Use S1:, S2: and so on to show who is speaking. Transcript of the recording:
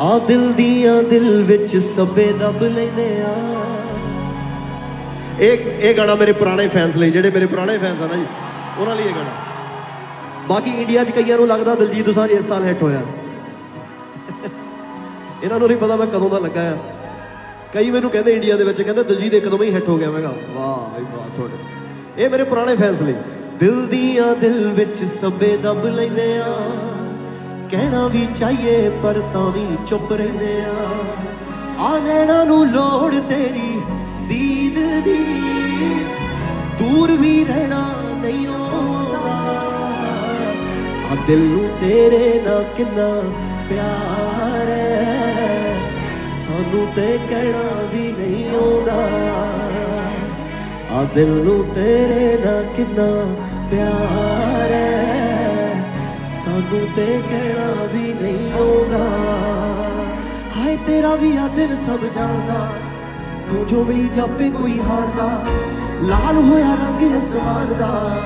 S1: ਆ ਦਿਲ ਦੀਆਂ ਦਿਲ ਵਿੱਚ ਸਭੇ ਦਬ ਲੈਨੇ ਆ। ਇਹ ਇਹ ਗਾਣਾ ਮੇਰੇ ਪੁਰਾਣੇ ਫੈਨਸ ਲਈ, ਜਿਹੜੇ ਮੇਰੇ ਪੁਰਾਣੇ ਫੈਨਸ ਆ ਨਾ ਜੀ, ਉਹਨਾਂ ਲਈ ਇਹ ਗਾਣਾ। ਬਾਕੀ ਇੰਡੀਆ 'ਚ ਕਈਆਂ ਨੂੰ ਲੱਗਦਾ ਦਿਲਜੀਤ ਦੋਸਾਂਝ ਇਸ ਸਾਲ ਹਿੱਟ ਹੋਇਆ। ਇਹਨਾਂ ਨੂੰ ਨਹੀਂ ਪਤਾ ਮੈਂ ਕਦੋਂ ਦਾ ਲੱਗਾ ਆ। ਕਈ ਮੈਨੂੰ ਕਹਿੰਦੇ ਇੰਡੀਆ ਦੇ ਵਿੱਚ, ਕਹਿੰਦੇ ਦਿਲਜੀਤ ਇੱਕਦਮ ਹੀ ਹਿੱਟ ਹੋ ਗਿਆ। ਮੈਂ ਕਿਹਾ, ਵਾਹ ਬਈ, ਵਾਹ, ਤੁਹਾਡੇ। ਇਹ ਮੇਰੇ ਪੁਰਾਣੇ ਫੈਨਸ ਲਈ। ਦਿਲ ਦੀਆਂ ਦਿਲ ਵਿੱਚ ਸਭੇ ਦੱਬ ਲੈਂਦੇ ਆ। ਕਹਿਣਾ ਵੀ ਚਾਹੀਏ, ਪਰ ਤਾਂ ਵੀ ਚੁੱਪ ਰਹਿੰਦੇ ਆ। ਆ ਨੈਣਾ ਨੂੰ ਲੋੜ ਤੇਰੀ, ਦੀਦ ਦੀ। ਦੂਰ ਵੀ ਰਹਿਣਾ ਨਹੀਂ ਆਉਂਦਾ। ਆ ਦਿਲ ਨੂੰ ਤੇਰੇ ਨਾਲ ਕਿੰਨਾ ਪਿਆਰ ਹੈ। ਸਾਨੂੰ ਤੇ ਕਹਿਣਾ ਵੀ ਨਹੀਂ ਆਉਂਦਾ। ਆ ਦਿਲ ਨੂੰ ਤੇਰੇ ਨਾਲ ਕਿੰਨਾ ਪਿਆਰ ਸਾਨੂੰ ਤੇ ਕਹਿਣਾ ਵੀ ਨਹੀਂ ਆਉਂਦਾ। ਹਾਏ, ਤੇਰਾ ਵੀ ਆ ਦਿਲ ਸਭ ਜਾਣਦਾ। ਤੂੰ ਜੋ ਮਿਲੀ ਜਾਪੇ ਕੋਈ ਹਾਰਦਾ। ਲਾਲ ਹੋਇਆ ਰੰਗ ਅਸਮਾਨ ਦਾ।